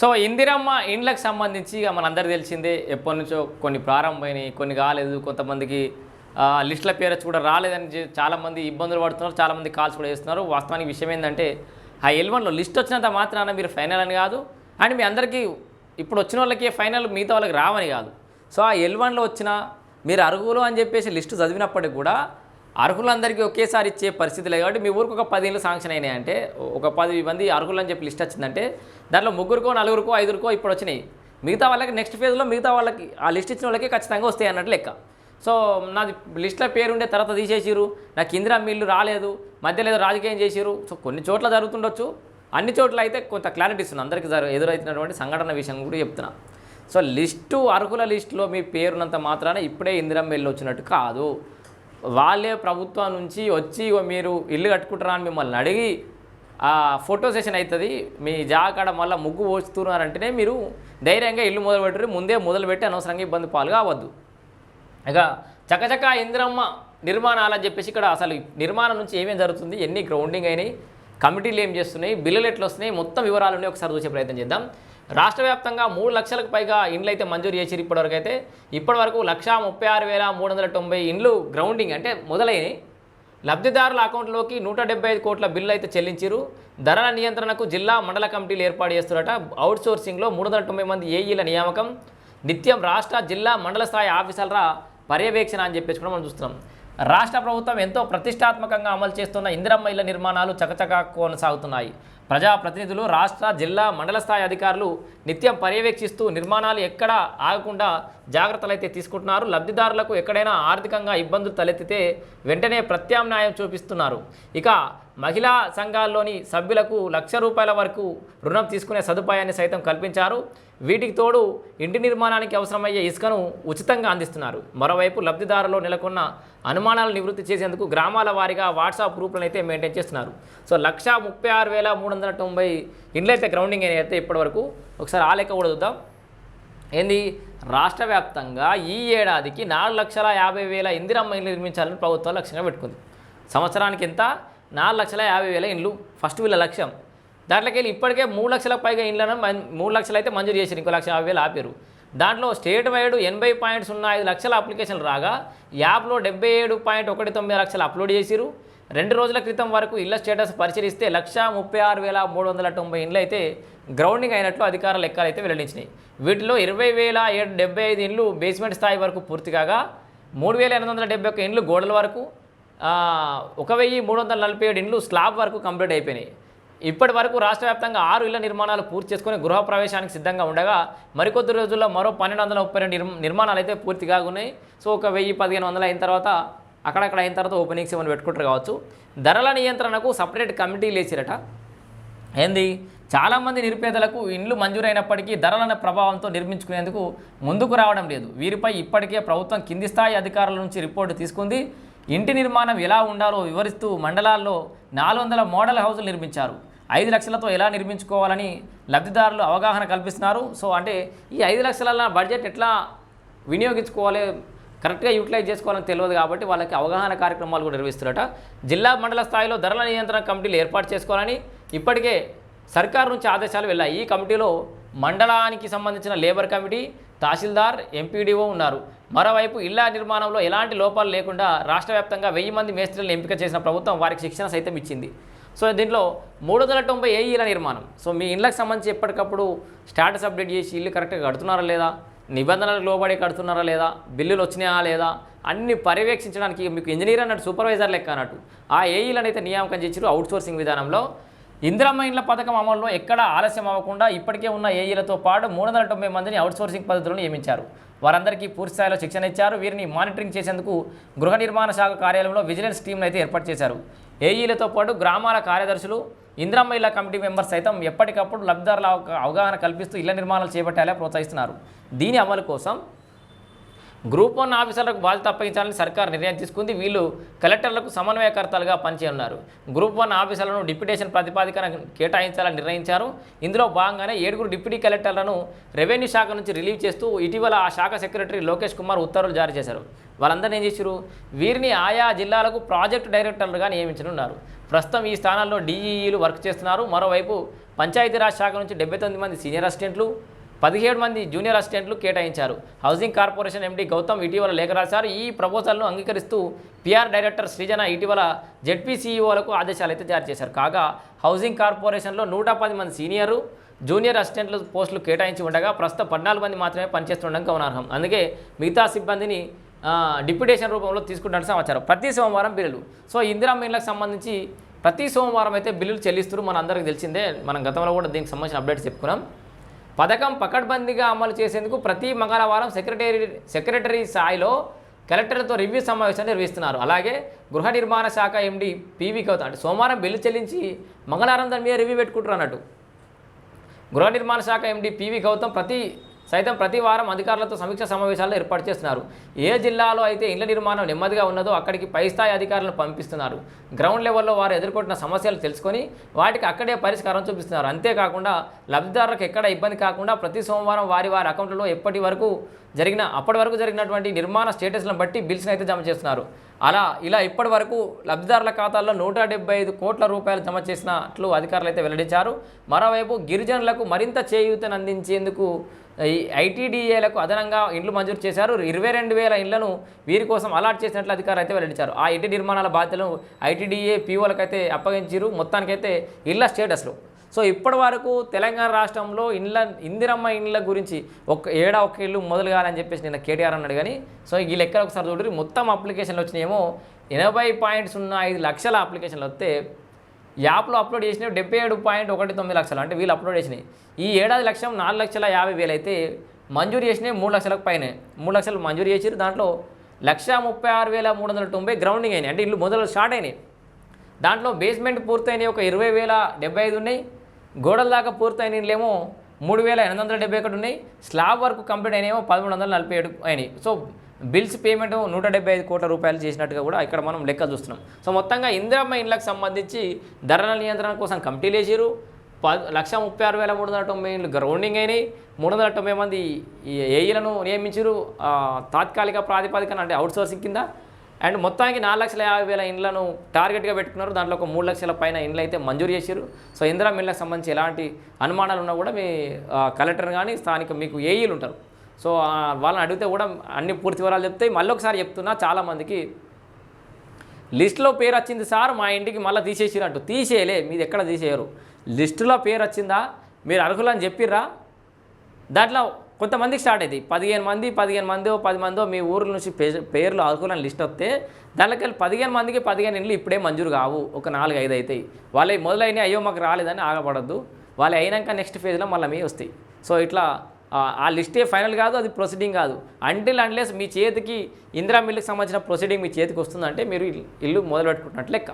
So Indiramma ఇండ్లకు సంబంధించి ఇక మనందరికీ తెలిసిందే ఎప్పటి నుంచో కొన్ని ప్రారంభమైనాయి కొన్ని కాలేదు కొంతమందికి లిస్టుల పేరు వచ్చి కూడా రాలేదని చాలామంది ఇబ్బందులు పడుతున్నారు చాలామంది కాల్స్ కూడా చేస్తున్నారు. వాస్తవానికి విషయం ఏంటంటే ఆ ఎల్వన్లో లిస్ట్ వచ్చినంత మాత్రాన మీరు ఫైనల్ అని కాదు అండ్ మీ అందరికీ ఇప్పుడు వచ్చిన వాళ్ళకి ఫైనల్ మిగతా వాళ్ళకి రావని కాదు. సో ఆ ఎల్వన్లో వచ్చిన మీరు అరుగులు అని చెప్పేసి లిస్టు చదివినప్పటికి కూడా అర్హులందరికీ ఒకేసారి ఇచ్చే పరిస్థితి లేదు కాబట్టి మీ ఊరికి ఒక పది ఇళ్ళు శాంక్షన్ అయినాయి అంటే ఒక పది మంది అర్హులు అని చెప్పి లిస్ట్ వచ్చిందంటే దాంట్లో ముగ్గురుకో నలుగురికో ఐదుగురికో ఇప్పుడు వచ్చినాయి. మిగతా వాళ్ళకి నెక్స్ట్ ఫేజ్లో మిగతా వాళ్ళకి ఆ లిస్ట్ ఇచ్చిన వాళ్ళకి ఖచ్చితంగా వస్తాయి అన్నట్టు లెక్క. సో నాది లిస్ట్లో పేరు ఉండే తర్వాత తీసేసిరు నాకు ఇందిరా మిల్లు రాలేదు మధ్యలో ఏదో రాజకీయం చేసిరు సో కొన్ని చోట్ల జరుగుతుండొచ్చు. అన్ని చోట్ల అయితే కొంత క్లారిటీ ఇస్తుంది. అందరికీ జరు ఎదురవుతున్నటువంటి సంఘటన విషయం కూడా చెప్తున్నా. సో లిస్టు అర్హుల లిస్టులో మీ పేరున్నంత మాత్రాన ఇప్పుడే ఇందిరా మిల్లు వచ్చినట్టు కాదు. వాళ్ళే ప్రభుత్వం నుంచి వచ్చి మీరు ఇల్లు కట్టుకుంటారా అని మిమ్మల్ని అడిగి ఆ ఫోటో సెషన్ అవుతుంది మీ జాకాడ మళ్ళీ ముగ్గు పోస్తున్నారంటేనే మీరు ధైర్యంగా ఇల్లు మొదలుపెట్టరు ముందే మొదలుపెట్టి అనవసరంగా ఇబ్బంది పాలు కావద్దు. ఇక చకచక ఇందిరమ్మ నిర్మాణాలు అని చెప్పేసి ఇక్కడ అసలు నిర్మాణం నుంచి ఏమేమి జరుగుతుంది ఎన్ని గ్రౌండింగ్ అయినాయి కమిటీలు ఏం చేస్తున్నాయి బిల్లులు ఎట్లా వస్తున్నాయి మొత్తం వివరాలు ఉన్నాయి. ఒకసారి చూసే ప్రయత్నం చేద్దాం. రాష్ట్ర వ్యాప్తంగా మూడు లక్షలకు పైగా ఇండ్లు అయితే మంజూరు చేసి ఇప్పటివరకు అయితే ఇప్పటివరకు లక్ష ముప్పై ఆరు వేల మూడు వందల తొంభై ఇండ్లు గ్రౌండింగ్ అంటే మొదలైనవి లబ్ధిదారుల అకౌంట్లోకి నూట డెబ్బై ఐదు కోట్ల బిల్లు అయితే చెల్లించారు ధరల నియంత్రణకు జిల్లా మండల కమిటీలు ఏర్పాటు చేస్తున్నట. అవుట్ సోర్సింగ్లో మూడు వందల తొంభై మంది ఏఈల నియామకం. నిత్యం రాష్ట్ర జిల్లా మండల స్థాయి ఆఫీసర్ల పర్యవేక్షణ అని చెప్పేసి కూడా మనం చూస్తున్నాం. రాష్ట్ర ప్రభుత్వం ఎంతో ప్రతిష్టాత్మకంగా అమలు చేస్తున్న ఇందిరమ్మ ఇళ్ళ నిర్మాణాలు చకచకా కొనసాగుతున్నాయి. ప్రజాప్రతినిధులు రాష్ట్ర జిల్లా మండల స్థాయి అధికారులు నిత్యం పర్యవేక్షిస్తూ నిర్మాణాలు ఎక్కడా ఆగకుండా జాగ్రత్తలు అయితే తీసుకుంటున్నారు. లబ్ధిదారులకు ఎక్కడైనా ఆర్థికంగా ఇబ్బందులు తలెత్తితే వెంటనే ప్రత్యామ్నాయం చూపిస్తున్నారు. ఇక మహిళా సంఘాల్లోని సభ్యులకు లక్ష రూపాయల వరకు రుణం తీసుకునే సదుపాయాన్ని సైతం కల్పించారు. వీటికి తోడు ఇంటి నిర్మాణానికి అవసరమయ్యే ఇసుకను ఉచితంగా అందిస్తున్నారు. మరోవైపు లబ్ధిదారులో నెలకొన్న అనుమానాలు నివృత్తి చేసేందుకు గ్రామాల వారీగా వాట్సాప్ గ్రూపులను అయితే మెయింటైన్ చేస్తున్నారు. సో లక్ష ముప్పై ఆరు వేల మూడు వందల తొంభై ఇండ్లు గ్రౌండింగ్ అయితే ఇప్పటివరకు ఒకసారి ఆ లెక్క కూడా చూద్దాం. ఏంది? రాష్ట్ర వ్యాప్తంగా ఈ ఏడాదికి నాలుగు లక్షల యాభై వేల ఇందిరమ్మ ఇల్లు నిర్మించాలని ప్రభుత్వం లక్ష్యంగా పెట్టుకుంది. సంవత్సరానికి ఎంత? నాలుగు లక్షల యాభై వేల ఇండ్లు ఫస్ట్ వీళ్ళ లక్ష్యం. దాంట్లోకి వెళ్ళి ఇప్పటికే మూడు లక్షల పైగా ఇండ్లను మూడు లక్షలు అయితే మంజూరు చేశారు. ఇంకో లక్ష యాభై వేలు ఆపారు. దాంట్లో స్టేట్ వైడ్ ఎనభై పాయింట్ సున్నా ఐదు లక్షల అప్లికేషన్లు రాగా యాప్లో డెబ్బై ఏడు పాయింట్ ఒకటి తొమ్మిది లక్షలు అప్లోడ్ చేసిరు రెండు రోజుల క్రితం వరకు ఇళ్ళ స్టేటస్ పరిశీలిస్తే లక్ష ముప్పై ఆరు వేల మూడు వందల తొంభై ఇండ్లు అయితే గ్రౌండింగ్ అయినట్లు అధికార లెక్కలు అయితే వెల్లడించినాయి. వీటిలో ఇరవై వేల ఏడు డెబ్బై ఐదు ఇండ్లు బేస్మెంట్ స్థాయి వరకు పూర్తి కాగా మూడు వేల ఎనిమిది వందల డెబ్బై ఒక్క ఇండ్లు గోడల వరకు ఒక వెయ్యి మూడు వందల నలభై ఏడు ఇండ్లు స్లాబ్ వరకు కంప్లీట్ అయిపోయినాయి. ఇప్పటి వరకు రాష్ట్ర వ్యాప్తంగా ఆరు ఇళ్ళ నిర్మాణాలు పూర్తి చేసుకుని గృహ ప్రవేశానికి సిద్ధంగా ఉండగా మరికొద్ది రోజుల్లో మరో పన్నెండు వందల ముప్పై రెండు నిర్మ- నిర్మాణాలు అయితే పూర్తి కాగున్నాయి సో ఒక వెయ్యి పదిహేను వందలు అయిన తర్వాత అక్కడక్కడ అయిన తర్వాత ఓపెనింగ్స్ ఏమైనా పెట్టుకుంటారు కావచ్చు. ధరల నియంత్రణకు సపరేట్ కమిటీలు వేసిరట. ఏంది? చాలామంది నిరుపేదలకు ఇండ్లు మంజూరైనప్పటికీ ధరల ప్రభావంతో నిర్మించుకునేందుకు ముందుకు రావడం లేదు. వీరిపై ఇప్పటికే ప్రభుత్వం కింది స్థాయి అధికారుల నుంచి రిపోర్టు తీసుకుంది. ఇంటి నిర్మాణం ఎలా ఉండాలో వివరిస్తూ మండలాల్లో నాలుగు వందల మోడల్ హౌసులు నిర్మించారు. ఐదు లక్షలతో ఎలా నిర్మించుకోవాలని లబ్ధిదారులు అవగాహన కల్పిస్తున్నారు. సో అంటే ఈ ఐదు లక్షల బడ్జెట్ ఎట్లా వినియోగించుకోవాలి కరెక్ట్గా యూటిలైజ్ చేసుకోవాలని తెలియదు కాబట్టి వాళ్ళకి అవగాహన కార్యక్రమాలు కూడా నిర్వహిస్తున్నారట జిల్లా మండల స్థాయిలో ధరల నియంత్రణ కమిటీలు ఏర్పాటు చేసుకోవాలని ఇప్పటికే సర్కారు నుంచి ఆదేశాలు వెళ్ళాయి. ఈ కమిటీలో మండలానికి సంబంధించిన లేబర్ కమిటీ తహసీల్దార్ ఎంపీడీఓ ఉన్నారు. మరోవైపు ఇళ్ళ నిర్మాణంలో ఎలాంటి లోపాలు లేకుండా రాష్ట్ర వ్యాప్తంగా వెయ్యి మంది మేస్త్రీలను ఎంపిక చేసిన ప్రభుత్వం వారికి శిక్షణ సైతం ఇచ్చింది. సో దీంట్లో మూడు వందల తొంభై ఏ ఇళ్ళ నిర్మాణం. సో మీ ఇళ్ళకి సంబంధించి ఎప్పటికప్పుడు స్టాటస్ అప్డేట్ చేసి ఇల్లు కరెక్ట్గా కడుతున్నారా లేదా? నిబంధనలకు లోబడి కడుతున్నారా లేదా? బిల్లులు వచ్చినాయా లేదా? అన్ని పర్యవేక్షించడానికి మీకు ఇంజనీర్ అన్నట్టు సూపర్వైజర్ లెక్క అన్నట్టు. ఆ ఏఈలను అయితే నియామకం చేసిరు అవుట్ సోర్సింగ్ విధానంలో. ఇందిరమ్మ ఇండ్ల పథకం అమలులో ఎక్కడ ఆలస్యం అవ్వకుండా ఇప్పటికే ఉన్న ఏఈలతో పాటు మూడు వందల తొంభై మందిని అవుట్సోర్సింగ్ పద్ధతులను నియమించారు. వారందరికీ పూర్తి స్థాయిలో శిక్షణ ఇచ్చారు. వీరిని మానిటరింగ్ చేసేందుకు గృహ నిర్మాణ శాఖ కార్యాలయంలో విజిలెన్స్ టీంను అయితే ఏర్పాటు చేశారు. ఏఈలతో పాటు గ్రామాల కార్యదర్శులు ఇందిరమ్మ ఇళ్ళ కమిటీ మెంబర్స్ సైతం ఎప్పటికప్పుడు లబ్ధిదారుల అవగాహన కల్పిస్తూ ఇళ్ళ నిర్మాణాలు చేపట్టాలని ప్రోత్సహిస్తున్నారు. దీని అమలు కోసం గ్రూప్ వన్ ఆఫీసర్లకు బాధ్యత అప్పగించాలని సర్కార్ నిర్ణయం తీసుకుంది. వీళ్ళు కలెక్టర్లకు సమన్వయకర్తలుగా పనిచేయనున్నారు. గ్రూప్ వన్ ఆఫీసర్లను డిప్యుటేషన్ ప్రతిపాదికన కేటాయించాలని నిర్ణయించారు. ఇందులో భాగంగానే ఏడుగురు డిప్యూటీ కలెక్టర్లను రెవెన్యూ శాఖ నుంచి రిలీవ్ చేస్తూ ఇటీవల ఆ శాఖ సెక్రటరీ లోకేష్ కుమార్ ఉత్తర్వులు జారీ చేశారు. వాళ్ళందరూ ఏం చేశారు వీరిని ఆయా జిల్లాలకు ప్రాజెక్టు డైరెక్టర్లుగా నియమించనున్నారు. ప్రస్తుతం ఈ స్థానాల్లో డీఈఈలు వర్క్ చేస్తున్నారు. మరోవైపు పంచాయతీరాజ్ శాఖ నుంచి డెబ్బై తొమ్మిది మంది సీనియర్ అసిస్టెంట్లు పదిహేడు మంది జూనియర్ అసిస్టెంట్లు కేటాయించారు. హౌసింగ్ కార్పొరేషన్ ఎండీ గౌతమ్ ఇటీవల లేఖ రాశారు. ఈ ప్రపోజల్ను అంగీకరిస్తూ పిఆర్ డైరెక్టర్ సృజన ఇటీవల జెడ్పీసీఈఓలకు ఆదేశాలు అయితే జారీ చేశారు. కాగా హౌసింగ్ కార్పొరేషన్లో నూట పది మంది సీనియరు జూనియర్ అసిస్టెంట్లు పోస్టులు కేటాయించి ఉండగా ప్రస్తుతం పద్నాలుగు మంది మాత్రమే పనిచేస్తుండడం గమనార్హం. అందుకే మిగతా సిబ్బందిని డిప్యుటేషన్ రూపంలో తీసుకుంటున్నట్టు సమాచారం. ప్రతి సోమవారం బిల్లులు. సో ఇందిరా మిల్లకు సంబంధించి ప్రతి సోమవారం అయితే బిల్లులు చెల్లిస్తారు మన అందరికీ తెలిసిందే. మనం గతంలో కూడా దీనికి సంబంధించిన అప్డేట్స్ చెప్పుకున్నాం. పథకం పకడ్బందీగా అమలు చేసేందుకు ప్రతి మంగళవారం సెక్రటరీ సెక్రటరీ స్థాయిలో కలెక్టర్లతో రివ్యూ సమావేశాన్ని నిర్వహిస్తున్నారు. అలాగే గృహ నిర్మాణ శాఖ ఎండి పీవీ కవిత అంటే సోమవారం బిల్లు చెల్లించి మంగళవారం దాని మీద రివ్యూ పెట్టుకుంటారు అన్నట్టు. గృహ నిర్మాణ శాఖ ఎండి పివి గౌతమ్ ప్రతి సైతం ప్రతి వారం అధికారులతో సమీక్ష సమావేశాలను ఏర్పాటు చేస్తున్నారు. ఏ జిల్లాలో అయితే ఇళ్ళ నిర్మాణం నెమ్మదిగా ఉన్నదో అక్కడికి పై స్థాయి అధికారులను పంపిస్తున్నారు. గ్రౌండ్ లెవెల్లో వారు ఎదుర్కొంటున్న సమస్యలు తెలుసుకొని వాటికి అక్కడే పరిష్కారం చూపిస్తున్నారు. అంతేకాకుండా లబ్ధిదారులకు ఎక్కడ ఇబ్బంది కాకుండా ప్రతి సోమవారం వారి వారి అకౌంట్లలో ఎప్పటి వరకు జరిగిన అప్పటి వరకు జరిగినటువంటి నిర్మాణ స్టేటస్లను బట్టి బిల్స్ని అయితే జమ చేస్తున్నారు. అలా ఇలా ఇప్పటి వరకు లబ్ధిదారుల ఖాతాల్లో నూట డెబ్బై ఐదు కోట్ల రూపాయలు జమ చేసినట్లు అధికారులు అయితే వెల్లడించారు. మరోవైపు గిరిజనులకు మరింత చేయూతను అందించేందుకు ఈ ఐటీడీఏలకు అదనంగా ఇండ్లు మంజూరు చేశారు. ఇరవై రెండు వేల ఇండ్లను వీరి కోసం అలాట్ చేసినట్లు అధికారులు అయితే వెల్లడించారు. ఆ ఇంటి నిర్మాణాల బాధ్యతలను ఐటీడీఏ పీఓలకైతే అప్పగించారు. మొత్తానికైతే ఇళ్ళ స్టేటస్లు. సో ఇప్పటి వరకు తెలంగాణ రాష్ట్రంలో ఇండ్ల ఇందిరమ్మ ఇండ్ల గురించి ఒక ఏడా ఒక ఇల్లు మొదలు కావాలని చెప్పేసి నిన్న కేటీఆర్ అన్నాడు కానీ సో ఈ లెక్కలు ఒకసారి చూడండి మొత్తం అప్లికేషన్లు వచ్చినాయేమో ఎనభై పాయింట్ సున్నా ఐదు లక్షల అప్లికేషన్లు వస్తే యాప్లో అప్లోడ్ చేసినవి డెబ్బై ఏడు పాయింట్ ఒకటి తొమ్మిది లక్షలు. అంటే వీళ్ళు అప్లోడ్ చేసినాయి. ఈ ఏడాది లక్ష్యం నాలుగు లక్షల యాభై వేలు అయితే మంజూరు చేసినవి మూడు లక్షలకు పైనే. మూడు లక్షలు మంజూరు చేసిరు దాంట్లో లక్ష ముప్పై ఆరు వేల మూడు వందల తొంభై గ్రౌండింగ్ అయినాయి. అంటే ఇల్లు మొదలు స్టార్ట్ అయినాయి. దాంట్లో బేస్మెంట్ పూర్తయినాయి. ఒక ఇరవై వేల డెబ్బై ఐదు ఉన్నాయి. గోడల దాకా పూర్తయిన ఇళ్ళేమో మూడు వేల ఎనిమిది వందల డెబ్బై ఒకటి ఉన్నాయి. స్లాబ్ వర్క్ కంప్లీట్ అయినాయేమో పదమూడు వందల నలభై ఏడు అయినాయి. సో బిల్స్ పేమెంట్ నూట డెబ్బై ఐదు కోట్ల రూపాయలు చేసినట్టుగా కూడా ఇక్కడ మనం లెక్క చూస్తున్నాం. సో మొత్తంగా ఇందిరమ్మ ఇండ్లకు సంబంధించి ధరల నియంత్రణ కోసం కమిటీలు వేసారు ప లక్ష ముప్పై ఆరు వేల మూడు వందల తొంభై ఇండ్లు గ్రౌండింగ్ అయినాయి. మూడు వందల తొంభై మంది ఈ ఏఈలను నియమించారు తాత్కాలిక ప్రాతిపదికన అంటే అవుట్సోర్సింగ్ కింద. అండ్ మొత్తానికి నాలుగు లక్షల యాభై వేల ఇండ్లను టార్గెట్గా పెట్టుకున్నారు. దాంట్లో ఒక మూడు లక్షల పైన ఇండ్లు అయితే మంజూరు చేశారు. సో ఇందిరా మిల్లకు సంబంధించి ఎలాంటి అనుమానాలు ఉన్నా కూడా మీ కలెక్టర్ కానీ స్థానిక మీకు ఏఈలు ఉంటారు. సో వాళ్ళని అడిగితే కూడా అన్ని పూర్తి వివరాలు చెప్తే మళ్ళీ ఒకసారి చెప్తున్నా చాలామందికి లిస్టులో పేరు వచ్చింది సార్ మా ఇంటికి మళ్ళీ తీసేసినట్టు తీసేయలే మీది ఎక్కడ తీసేయరు. లిస్టులో పేరు వచ్చిందా? మీరు అర్హులని చెప్పిర్రా? దాంట్లో కొంతమందికి స్టార్ట్ అవుతాయి పదిహేను మంది పదిహేను మందో పది మందో మీ ఊర్ల నుంచి పేర్లు అర్హులని లిస్ట్ వస్తే దానికెళ్ళి పదిహేను మందికి పదిహేను ఇండ్లు ఇప్పుడే మంజూరు కావు. ఒక నాలుగు ఐదు అవుతాయి వాళ్ళవి మొదలైన అయ్యో మాకు రాలేదని ఆగపడద్దు. వాళ్ళు అయినాక నెక్స్ట్ ఫేజ్లో మళ్ళీ మీ వస్తాయి. సో ఇట్లా ఆ, లిస్టే ఫైనల్ కాదు అది ప్రొసీడింగ్ కాదు. అంటిల్ అండ్లెస్ మీ చేతికి ఇందిరా మిల్లుకి సంబంధించిన ప్రొసీడింగ్ మీ చేతికి వస్తుందంటే మీరు ఇల్లు మొదలు పెట్టుకుంటున్నట్టు లెక్క.